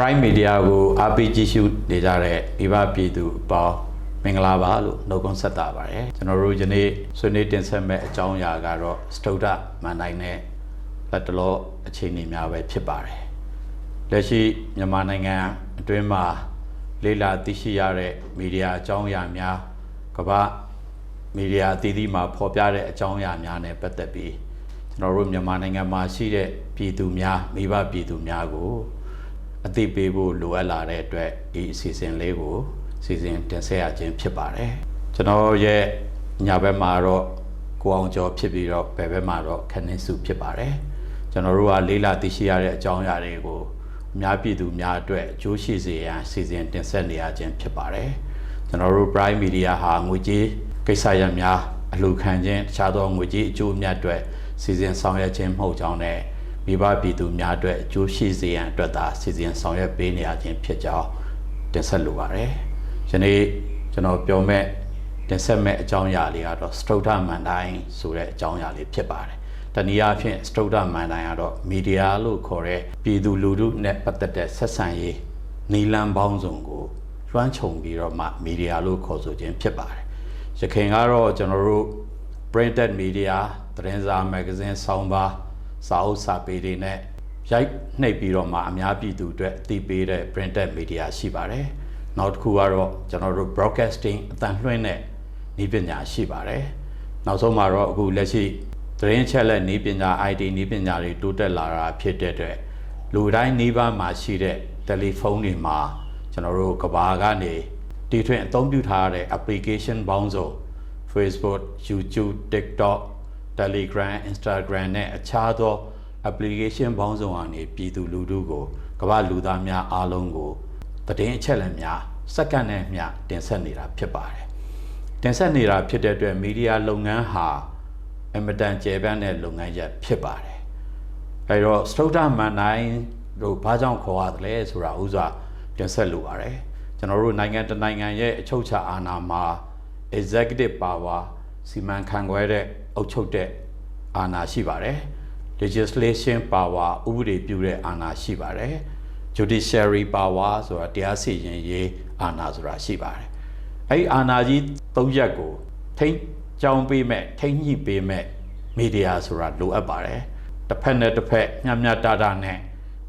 Prime Media ကိုအားပေးကြည့်ရှုနေကြတဲ့မိဘပြည်သူအပေါင်းမင်္ဂလာပါလို့နှုတ်ခွန်းဆက်တာပါတယ်ကျွန်တော်တို့ယနေ့ဆွေးနွေးတင်ဆက်မဲ့အကြောင်းအရာကတော့စတုဒ္ဓမန်တိုင်းနဲ့လက်တလောအခြေအနေများပဲဖြစ်ပါတယ်လက်ရှိမြန်မာနိုင်ငံအတွင်းမှာလေလာသိရှိရတဲ့မီဒီယာအကြောင်းအရာများကမ္ဘာမီဒီယာအသီးသီးမှာဖော်ပြတဲ့အကြောင်းအရာများနဲ့ပတ်သက်ပြီးကျွန်တော်တို့မြန်မာနိုင်ငံမှာရှိတဲ့ပြည်သူများမိဘပြည်သူများကို အသိပေးဖို့လိုအပ်လာတဲ့အတွက်ဒီအစီအစဉ်လေးကိုစီစဉ်တင်ဆက်ရခြင်းဖြစ်ပါတယ်ကျွန်တော်ရဲ့ညာဘက်မှာတော့ကိုအောင်ကျော်ဖြစ်ပြီးတော့ဘယ်ဘက်မှာတော့ခဏင်းစုဖြစ်ပါတယ်ကျွန်တော်တို့ကလေးလာသိရှိရတဲ့အကြောင်းအရာတွေကိုအများပြည်သူများအတွက်အကျိုးရှိစေရန်စီစဉ်တင်ဆက်နေရခြင်းဖြစ်ပါတယ်ကျွန်တော်တို့ Prime Media ဟာငွေကြေးကိစ္စရပ်များအလှခံခြင်းတခြားသောငွေကြေးအကျိုးအမြတ်အတွက်စီစဉ်ဆောင်ရွက်ခြင်းမဟုတ်ကြောင်းနဲ့ မိဘပြည်သူများအတွက်အကျိုးရှိစေရန်အတွက်သာစီစဉ်ဆောင်ရွက်ပေးနေရခြင်းဖြစ်ကြောင်းတင်ဆက်လိုပါတယ်။ယနေ့ကျွန်တော်ပြောမဲ့တင်ဆက်မဲ့အကြောင်းအရာလေးကတော့စတုဒ္ဓမန်တိုင်းဆိုတဲ့အကြောင်းအရာလေးဖြစ်ပါတယ်။တနည်းအားဖြင့်စတုဒ္ဓမန်တိုင်းကတော့မီဒီယာလို့ခေါ်တဲ့ပြည်သူလူထုနဲ့ပတ်သက်တဲ့ဆက်ဆံရေးနီလန်ပေါင်းစုံကိုလွှမ်းခြုံပြီးတော့မှမီဒီယာလို့ခေါ်ဆိုခြင်းဖြစ်ပါတယ်။ရခိုင်ကတော့ကျွန်တော်တို့ printed media သတင်းစာ magazine ဆောင်းပါး စာအုပ်စာပေတွေနဲ့ရိုက်နှိပ်ပြီးတော့မှအများပြည်သူအတွက်အသိပေးတဲ့ printed media ရှိပါတယ်။နောက်တစ်ခုကတော့ကျွန်တော်တို့ broadcasting အသံလွှင့်တဲ့နည်းပညာရှိပါတယ်။နောက်ဆုံးမှာတော့အခုလက်ရှိသတင်းချက်လက်နည်းပညာ IT နည်းပညာတွေတိုးတက်လာတာဖြစ်တဲ့အတွက်လူတိုင်းနှီးပါးမှာရှိတဲ့တယ်လီဖုန်းတွေမှာကျွန်တော်တို့ကဘာကနေတီထွင်အသုံးပြုထားတဲ့ application ပေါင်းစုံ Facebook, YouTube, TikTok, Telegram, Instagram နဲ့အခြားသော application ပေါင်းစုံအနေပြည်သူလူထုကိုကမ္ဘာလူသားများအားလုံးကိုသတင်းအချက်အလက်များစက္ကန့်နဲ့မျှတင်ဆက်နေတာဖြစ်ပါတယ်။တင်ဆက်နေတာဖြစ်တဲ့အတွက်မီဒီယာလုပ်ငန်းဟာအင်မတန်ကျယ်ပြန့်တဲ့လုပ်ငန်းရပ်ဖြစ်ပါတယ်။အဲတော့စတုဒ္ဓမန်တိုင်းတို့ဘာကြောင့်ခေါ်ရတယ်လဲဆိုတာဥစွာတင်ဆက်လိုပါတယ်။ကျွန်တော်တို့နိုင်ငံတစ်နိုင်ငံရဲ့အချုပ်အခြာအာဏာမှာ executive power စီမံခန့်ခွဲတဲ့အုပ်ချုပ်တဲ့အာဏာရှိပါတယ် legislation power ဥပဒေပြုတဲ့အာဏာရှိပါတယ် judiciary power ဆိုတာတရားစီရင်ရေးအာဏာဆိုတာရှိပါတယ်အဲ့ဒီအာဏာကြီး၃ရက်ကိုထိန်းကြောင်းပေးမဲ့ထိန်းညှိပေးမဲ့မီဒီယာဆိုတာလိုအပ်ပါတယ်တစ်ဖက်နဲ့တစ်ဖက်ညှမျှတတနဲ့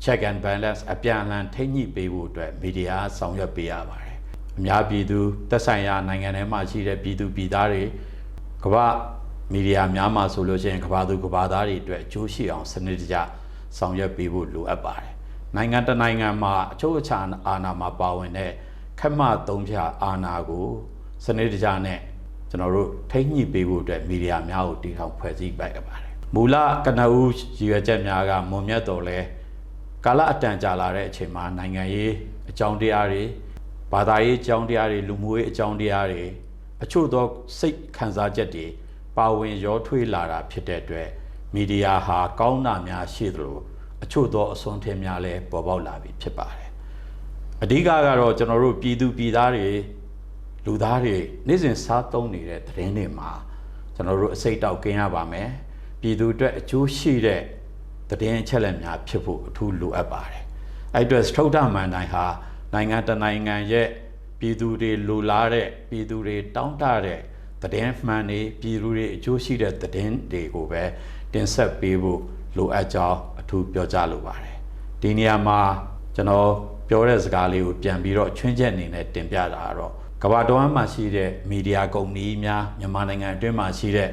check and balance အပြန်အလှန်ထိန်းညှိပေးဖို့အတွက်မီဒီယာဆောင်ရွက်ပေးရပါတယ်အများပြည်သူသက်ဆိုင်ရာနိုင်ငံထဲမှာရှိတဲ့ပြည်သူပြည်သားတွေ ကမ္ဘာမီဒီယာများမှာဆိုလို့ရှိရင်ကမ္ဘာသူကမ္ဘာသားတွေအတွက်အကျိုးရှိအောင်စနစ်တကျဆောင်ရွက်ပေးဖို့လိုအပ်ပါတယ်နိုင်ငံတစ်နိုင်ငံမှာအချို့အခြားအာဏာမှာပါဝင်တဲ့ခက်မသုံးဖြာအာဏာကိုစနစ်တကျနဲ့ကျွန်တော်တို့ထိန်းညှိပေးဖို့အတွက်မီဒီယာများကိုတည်ထောင်ဖွဲ့စည်းပိုက်ရပါတယ်မူလကနဦးရည်ရွယ်ချက်များကမွန်မြတ်တော်လဲကာလအတန်ကြာလာတဲ့အချိန်မှာနိုင်ငံရေးအကြောင်းတရားတွေဘာသာရေးအကြောင်းတရားတွေလူမှုရေးအကြောင်းတရားတွေ အချို့သောစိတ်ခံစားချက်တွေပါဝင်ရောထွေးလာတာဖြစ်တဲ့အတွက်မီဒီယာဟာကောင်းတာများရှိသလိုအချို့သောအစွန်းထင်းများလည်းပေါ်ပေါက်လာပြီဖြစ်ပါတယ်အဓိကကတော့ကျွန်တော်တို့ပြည်သူပြည်သားတွေလူသားတွေနေ့စဉ်စားသုံးနေတဲ့သတင်းတွေမှာကျွန်တော်တို့အစိတ်တောက်ကင်းရပါမယ်ပြည်သူအတွက်အကျိုးရှိတဲ့သတင်းအချက်အလက်များဖြစ်ဖို့အထူးလိုအပ်ပါတယ်အဲ့အတွက်စထုဒ္ဓမန်တိုင်းဟာနိုင်ငံတကာနိုင်ငံရဲ့ ပြည်သူတွေလူလားတဲ့ပြည်သူတွေတောင်းတတဲ့သတင်းမှန်တွေပြည်သူတွေအကျိုးရှိတဲ့သတင်းတွေကိုပဲတင်ဆက်ပေးဖို့လိုအပ်ကြောင်းအထူးပြောကြားလိုပါတယ်ဒီနေရာမှာကျွန်တော်ပြောတဲ့စကားလေးကိုပြန်ပြီးတော့ချွင်းချက်အနေနဲ့တင်ပြတာကတော့ကမ္ဘာတော်မှာရှိတဲ့မီဒီယာကုမ္ပဏီများမြန်မာနိုင်ငံအတွင်းမှာရှိတဲ့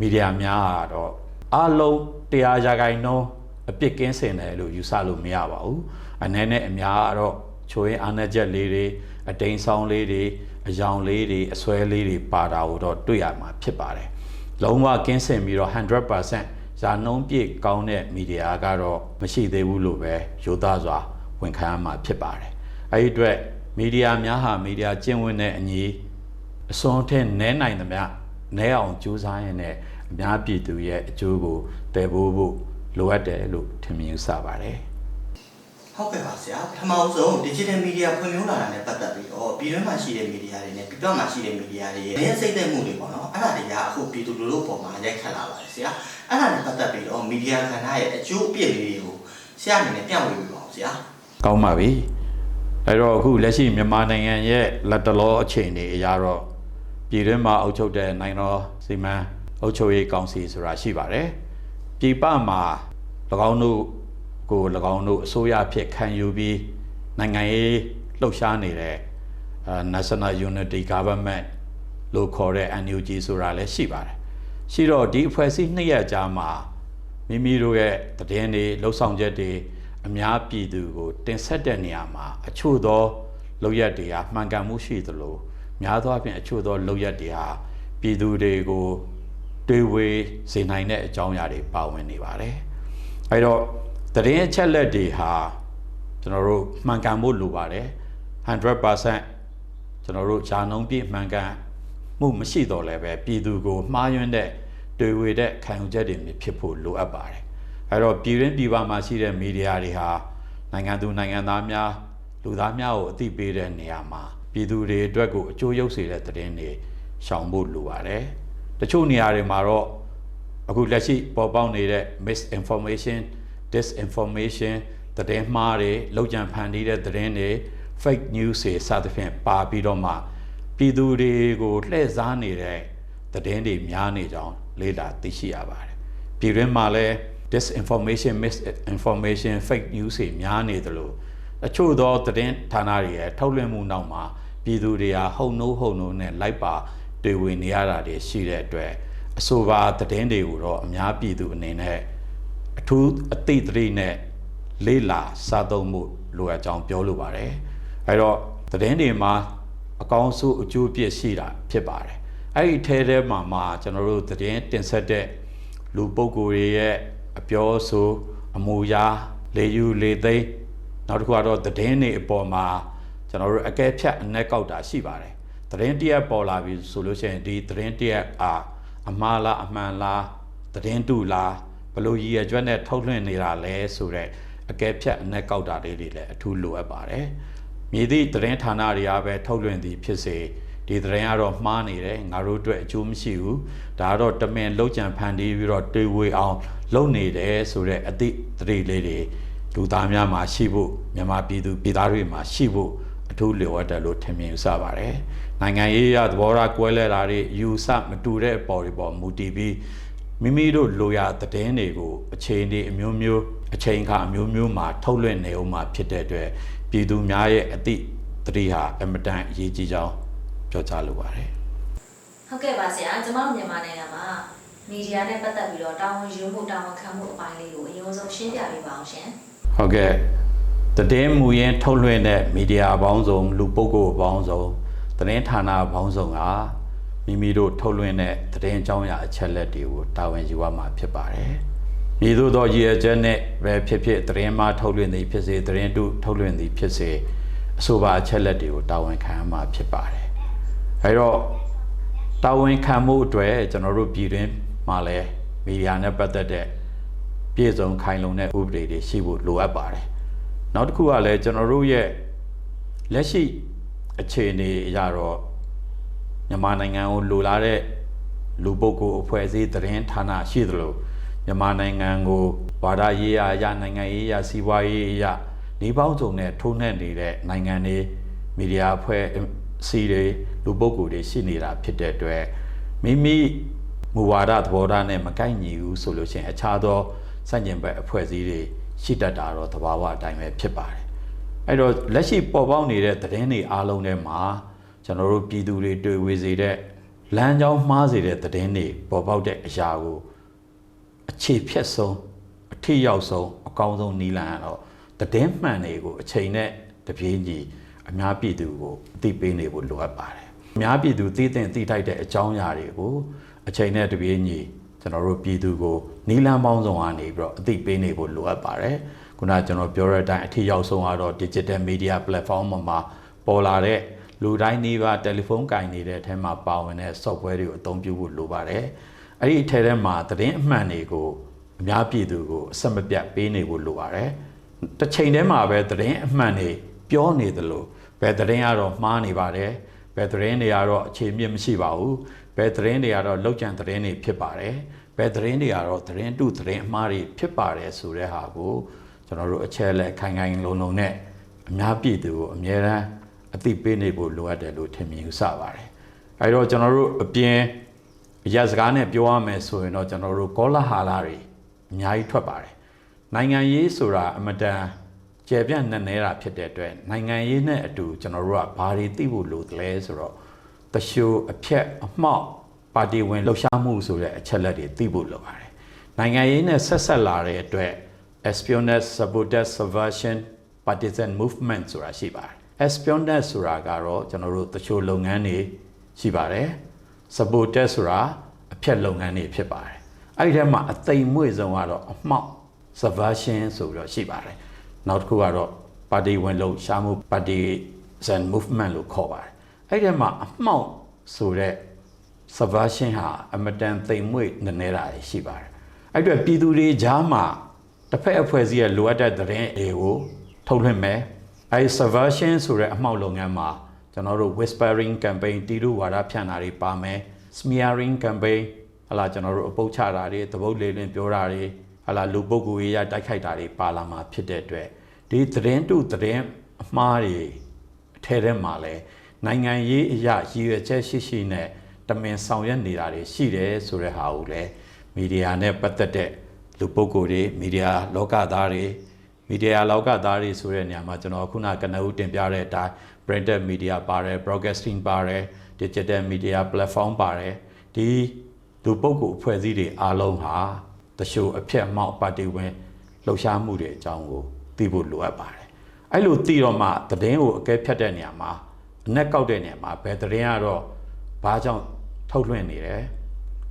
မီဒီယာများကတော့အလုံးတရားရာခိုင်နှုန်းအပြစ်ကင်းစင်တယ်လို့ယူဆလို့မရပါဘူးအနေနဲ့အများကတော့ ချိုးရင်အာဏာချက်လေးတွေအတိန်ဆောင်လေးတွေအယောင်လေးတွေအစွဲလေးတွေပါတာကိုတော့တွေ့ရမှာဖြစ်ပါတယ်လုံးဝကင်းစင်ပြီးတော့100%ရာနှုန်းပြည့်ကောင်းတဲ့မီဒီယာကတော့မရှိသေးဘူးလို့ပဲယူသားစွာဝန်ခံရမှာဖြစ်ပါတယ်အဲဒီအတွက်မီဒီယာများဟာမီဒီယာကျင့်ဝတ်တဲ့အညီအစွန်းထက်နဲနိုင်သမျှနဲအောင်ကြိုးစားရင်းနဲ့အများပြည်သူရဲ့အကျိုးကိုတည်ဖို့ဖို့လိုအပ်တယ်လို့ထင်မြင်ယူဆပါတယ် ဟုတ်ကဲ့ပါဆရာပထမဆုံး digital media ဖွံ့ဖြိုးလာတာနဲ့ပတ်သက်ပြီးတော့ပြည်တွင်းမှာရှိတဲ့ media တွေနဲ့ပြည်ပမှာရှိတဲ့ media တွေရဲ့နေစိတ်သက်မှုတွေပေါ့နော်အဲ့ဒါတွေကအခုပြည်သူလူထုပေါ်မှာရိုက်ခတ်လာပါတယ်ဆရာအဲ့ဒါနဲ့ပတ်သက်ပြီးတော့ media ကဏ္ဍရဲ့အကျိုးအပြစ်လေးတွေကိုဆရာအနေနဲ့ပြဝေပြပါအောင်ဆရာကောင်းပါပြီအဲ့တော့အခုလက်ရှိမြန်မာနိုင်ငံရဲ့လက်တလောအခြေအနေအရတော့ပြည်တွင်းမှာအုပ်ချုပ်တဲ့နိုင်ငံတော်စီမံအုပ်ချုပ်ရေးကောင်စီဆိုတာရှိပါတယ်ပြည်ပမှာ၎င်းတို့ ကို၎င်းတို့အစိုးရဖြစ်ခံယူပြီးနိုင်ငံရေးလှုပ်ရှားနေတဲ့အာ National Unity Government လို့ခေါ်တဲ့ NUG ဆိုတာလည်းရှိပါတယ်ရှိတော့ဒီအဖွဲ့အစည်းနှစ်ရက်ကြာမှာမိမိတို့ရဲ့တည်င်းတွေလှုပ်ဆောင်ချက်တွေအများပြည်သူကို တင်ဆက်တဲ့နေရာမှာအချို့သောလောက်ရက်တွေဟာမှန်ကန်မှုရှိသလိုများသောအားဖြင့်အချို့သောလောက်ရက်တွေဟာပြည်သူတွေကိုတွေးဝေစေနိုင်တဲ့အကြောင်းအရာတွေပါဝင်နေပါတယ်။အဲတော့ တည်င်းအချက်လက်တွေဟာကျွန်တော်တို့မှန်ကန်ဖို့လိုပါတယ်100%ကျွန်တော်တို့ဂျာနှုံးပြည့်မှန်ကန်မှုမရှိတော့လည်းပဲပြည်သူကိုမှားယွင်းတဲ့တွေ့ဝေတဲ့ခံယူချက်တွေဖြစ်ဖို့လိုအပ်ပါတယ်အဲတော့ပြည်တွင်းပြည်ပမှာရှိတဲ့မီဒီယာတွေဟာနိုင်ငံသူနိုင်ငံသားများလူသားများကိုအသိပေးတဲ့နေရာမှာပြည်သူတွေအတွက်ကိုအကျိုးရုပ်စေတဲ့သတင်းတွေရှောင်ဖို့လိုပါတယ်တချို့နေရာတွေမှာတော့အခုလက်ရှိပေါ်ပေါက်နေတဲ့ misinformation disinformation သတင်းမှားတွေလောက်ကြံဖန်တီးတဲ့သတင်းတွေ fake news တွေစသဖြင့်ပါပြီးတော့မှပြည်သူတွေကိုလှည့်စားနေတဲ့သတင်းတွေများနေကြောင်းလေ့လာသိရှိရပါတယ်။ပြည်တွင်းမှာလည်း disinformation misinformation fake news တွေများနေသလိုအချို့သောသတင်းဌာနတွေရဲ့ထုတ်လွှင့်မှုနောက်မှာပြည်သူတွေဟာဟုတ်နိုးဟုတ်နိုးနဲ့လိုက်ပါတွေ့ဝင်နေရတာတွေရှိတဲ့အတွက်အဆိုပါသတင်းတွေကိုတော့အများပြည်သူအနေနဲ့ အထူးအသိသတိနဲ့လေးလာစားသုံးမှုလိုအပ်ကြောင်းပြောလိုပါတယ်အဲတော့သတင်းတွေမှာအကောင်းဆုံးအကျိုးပြည့်ရှိတာဖြစ်ပါတယ်အဲ့ဒီထဲထဲမှာမှာကျွန်တော်တို့သတင်းတင်ဆက်တဲ့လူပုဂ္ဂိုလ်တွေရဲ့အပြောဆိုအမူအရာလေယူလေသိမ်းနောက်တစ်ခုကတော့သတင်းတွေအပေါ်မှာကျွန်တော်တို့အကဲဖြတ်အ내ကောက်တာရှိပါတယ်သတင်းတရက်ပေါ်လာပြီဆိုလို့ရှိရင်ဒီသတင်းတရက်အာအမှားလားအမှန်လားသတင်းတူလား ဘလို့ရည်ရကျွတ်နဲ့ထုတ်လွှင့်နေတာလဲဆိုတော့အကဲဖြတ်အ내ကောက်တာလေးတွေလည်းအထူးလိုအပ်ပါတယ်မြည်သည့်သတင်းဌာနတွေကပဲထုတ်လွှင့်သည်ဖြစ်စေဒီသတင်းကတော့မှားနေတယ်ငါတို့အတွက်အကျိုးမရှိဘူးဒါကတော့တမင်လောက်ကြံဖန်တီးပြီးတော့တွေးဝေအောင်လုပ်နေတယ်ဆိုတော့အသည့်သတိလေးတွေလူသားများမှာရှိဖို့မြန်မာပြည်သူပြည်သားတွေမှာရှိဖို့အထူးလိုအပ်တယ်လို့ထင်မြင်ယူဆပါတယ်နိုင်ငံရေးရသဘောထားကွဲလဲတာတွေယူဆမတူတဲ့အပေါ်တွေပေါ်မူတည်ပြီး မိမိတို့လိုရာသတင်းတွေကိုအချိန်တွေအမျိုးမျိုးအချိန်အခါအမျိုးမျိုးမှာထုတ်လွှင့်နေအောင်မှာဖြစ်တဲ့အတွက်ပြည်သူများရဲ့အသည့်တတိဟာအမတန်အရေးကြီးကြောင်းပြောကြားလိုပါတယ်ဟုတ်ကဲ့ပါဆရာကျွန်မတို့မြန်မာနိုင်ငံမှာမီဒီယာနဲ့ပတ်သက်ပြီးတော့တာဝန်ယူမှုတာဝန်ခံမှုအပိုင်းလေးကိုအရင်ဆုံးရှင်းပြပေးပါအောင်ရှင်ဟုတ်ကဲ့တည်င်းမူရင်းထုတ်လွှင့်တဲ့မီဒီယာပေါင်းစုံလူပုဂ္ဂိုလ်ပေါင်းစုံသတင်းဌာနပေါင်းစုံက မိမိတို့ထုတ်လွှင့်တဲ့သတင်းအကြောင်းအရာအချက်လက်တွေကိုတာဝန်ယူရမှာဖြစ်ပါတယ်။မြေသို့သောရည်ရွယ်ချက်နဲ့ပဲဖြစ်ဖြစ်သတင်းမှထုတ်လွှင့်သည်ဖြစ်စေသတင်းတုထုတ်လွှင့်သည်ဖြစ်စေအဆိုပါအချက်လက်တွေကိုတာဝန်ခံရမှာဖြစ်ပါတယ်။အဲတော့တာဝန်ခံမှုအတွက်ကျွန်တော်တို့ပြည်တွင်းမှာလည်းမီဒီယာနဲ့ပတ်သက်တဲ့ပြည်စုံခိုင်လုံတဲ့ဥပဒေတွေရှိဖို့လိုအပ်ပါတယ်။နောက်တစ်ခုကလည်းကျွန်တော်တို့ရဲ့လက်ရှိအခြေအနေအရတော့ မြန်မာနိုင်ငံကိုလိုလားတဲ့လူပုဂ္ဂိုလ်အဖွဲ့အစည်းသတင်းဌာနရှိသလိုမြန်မာနိုင်ငံကိုဘာသာရေးရာအရနိုင်ငံရေးရာစီးပွားရေးအရဒီပေါင်းစုံနဲ့ထိုးနှက်နေတဲ့နိုင်ငံတွေမီဒီယာအဖွဲ့အစည်းတွေလူပုဂ္ဂိုလ်တွေရှိနေတာဖြစ်တဲ့အတွက်မိမိမူဝါဒသဘောထားနဲ့မကိုက်ညီဘူးဆိုလို့ရှိရင်အခြားသောစန့်ကျင်ဘက်အဖွဲ့အစည်းတွေရှိတတ်တာတော့သဘာဝအတိုင်းပဲဖြစ်ပါတယ်အဲ့တော့လက်ရှိပေါ်ပေါက်နေတဲ့သတင်းတွေအားလုံးထဲမှာ ကျွန်တော်တို့ပြည်သူတွေတွေ့ဝေစေတဲ့လမ်းကြောင်းမှားစေတဲ့သတင်းတွေပေါ်ပေါက်တဲ့အရာကိုအခြေဖြတ်ဆုံးအထိရောက်ဆုံးအကောင်းဆုံးနီလန်ကတော့သတင်းမှန်တွေကိုအချိန်နဲ့တပြေးညီအများပြည်သူကိုအသိပေးနေဖို့လိုအပ်ပါတယ်အများပြည်သူသိတဲ့သိထိုက်တဲ့အကြောင်းအရာတွေကိုအချိန်နဲ့တပြေးညီကျွန်တော်တို့ပြည်သူကိုနီလန်ပေါင်းစုံကနေပြီးတော့အသိပေးနေဖို့လိုအပ်ပါတယ်ခုနကကျွန်တော်ပြောတဲ့အတိုင်းအထီရောက်ဆုံးကတော့ digital media platform မှာမှာပေါ်လာတဲ့ လူတိုင်းနေပါတယ်လီဖုန်းကင်နေတဲ့အထက်မှာပါဝင်တဲ့ software တွေကိုအသုံးပြုဖို့လိုပါတယ်အဲ့ဒီအထက်ထဲမှာသတင်းအမှန်တွေကိုအများပြည်သူကိုအဆက်မပြတ်ပေးနေဖို့လိုပါတယ်တစ်ချိန်တည်းမှာပဲသတင်းအမှန်တွေပြောနေသလိုဘယ်သတင်းကတော့မှားနေပါတယ်ဘယ်သတင်းတွေကတော့အခြေမြင့်မရှိပါဘူးဘယ်သတင်းတွေကတော့လောက်ကျန်သတင်းတွေဖြစ်ပါတယ်ဘယ်သတင်းတွေကတော့သတင်းတုသတင်းအမှားတွေဖြစ်ပါတယ်ဆိုတဲ့ဟာကိုကျွန်တော်တို့အချက်လက်ခိုင်ခိုင်လုံလုံနဲ့အများပြည်သူကိုအမြဲတမ်း အသိပေးနေဖို့လိုအပ်တယ်လို့ထင်မြင်ယူဆပါတယ်အဲတော့ကျွန်တော်တို့အပြင်အရက်စကားနဲ့ပြောရမယ်ဆိုရင်တော့ကျွန်တော်တို့ကောလာဟာလာတွေအများကြီးထွက်ပါတယ်နိုင်ငံရေးဆိုတာအမတန်ကျေပြန့်နဲ့နေတာဖြစ်တဲ့အတွက်နိုင်ငံရေးနဲ့အတူကျွန်တော်တို့ကဘာတွေသိဖို့လိုသလဲဆိုတော့တရှိုးအဖြက်အမှောက်ပါတီဝင်လှုပ်ရှားမှုဆိုတဲ့အချက်လက်တွေသိဖို့လိုပါတယ်နိုင်ငံရေးနဲ့ဆက်ဆက်လာတဲ့အတွက် espionage sabotage subversion partisan movement ဆိုတာရှိပါတယ် espionage ဆိုတာကတော့ကျွန်တော်တို့တချို့လုပ်ငန်းတွေရှိပါတယ် sabotage ဆိုတာအဖြတ်လုပ်ငန်းတွေဖြစ်ပါတယ်အဲ့ဒီထဲမှာအသိမ်မွေ့ဆုံးကတော့အမှောက် subversion ဆိုပြီးတော့ရှိပါတယ်နောက်တစ်ခုကတော့ party ဝင်လို့ရှားမှု partisan movement လို့ခေါ်ပါတယ်အဲ့ဒီထဲမှာအမှောက်ဆိုတဲ့ subversion ဟာအမတန်သိမ်မွေ့နေနေတာရှိပါတယ်အဲ့အတွက်ပြည်သူတွေကြားမှာတစ်ဖက်အဖွဲ့အစည်းရဲ့လိုအပ်တဲ့သတင်းတွေကိုထုတ်လွှင့်မယ် အဲဒီ subversion ဆိုတဲ့အမှောက်လုပ်ငန်းမှာကျွန်တော်တို့ whispering campaign တီးတို့ဝါဒဖြန့်တာတွေပါမယ် smearing campaign ဟလာကျွန်တော်တို့အပုတ်ချတာတွေသဘုတ်လေးလင်းပြောတာတွေဟလာလူပုဂ္ဂိုလ်ရေးရတိုက်ခိုက်တာတွေပါလာမှာဖြစ်တဲ့အတွက်ဒီသတင်းတုသတင်းအမှားတွေအထဲထဲမှာလဲနိုင်ငံရေးအရာရည်ရွယ်ချက်ရှိရှိနဲ့တမင်ဆောင်ရွက်နေတာတွေရှိတယ်ဆိုတဲ့ဟာကိုလည်းမီဒီယာနဲ့ပတ်သက်တဲ့လူပုဂ္ဂိုလ်တွေမီဒီယာလောကသားတွေ မီဒီယာလောကသားတွေဆိုတဲ့နေရာမှာကျွန်တော်ခုနကနဦးတင်ပြတဲ့အတိုင်း printed media ပါတယ် broadcasting ပါတယ် digital media platform ပါတယ်ဒီလူပုဂ္ဂိုလ်အဖွဲ့အစည်းတွေအားလုံးဟာတရှိုအဖြက်အမောက်ပါတီဝင်လှုပ်ရှားမှုတွေအကြောင်းကိုသိဖို့လိုအပ်ပါတယ်အဲ့လိုသိတော့မှသတင်းကိုအကဲဖြတ်တဲ့နေရာမှာအနက်ကောက်တဲ့နေရာမှာဘယ်သတင်းကတော့ဘာကြောင့်ထုတ်လွှင့်နေတယ်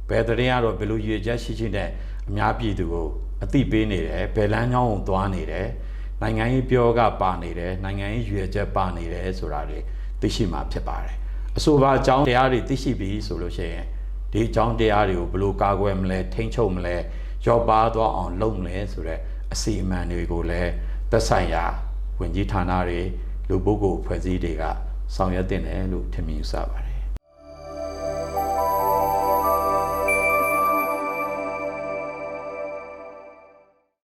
ဘယ်သတင်းကတော့ဘယ်လိုရည်ရွယ်ချက်ရှိရှိနဲ့ အများပြည်သူကိုအသိပေးနေတယ်ဘယ်လမ်းကြောင်းကိုသွားနေတယ်နိုင်ငံရေးပြောကပါနေတယ်နိုင်ငံရေးရည်ရွယ်ချက်ပါနေတယ်ဆိုတာတွေသိရှိမှာဖြစ်ပါတယ်အဆိုပါအကြောင်းတရားတွေသိရှိပြီဆိုလို့ရှိရင်ဒီအကြောင်းတရားတွေကိုဘယ်လိုကာကွယ်မလဲထိန်းချုပ်မလဲရောပါသွားအောင်လုပ်မလဲဆိုတော့အစီအမံတွေကိုလည်းသက်ဆိုင်ရာဝင်ကြီးဌာနတွေလူပုဂ္ဂိုလ်ဖွဲ့စည်းတွေကဆောင်ရွက်တင်တယ်လို့ထင်မြင်ယူဆပါတယ်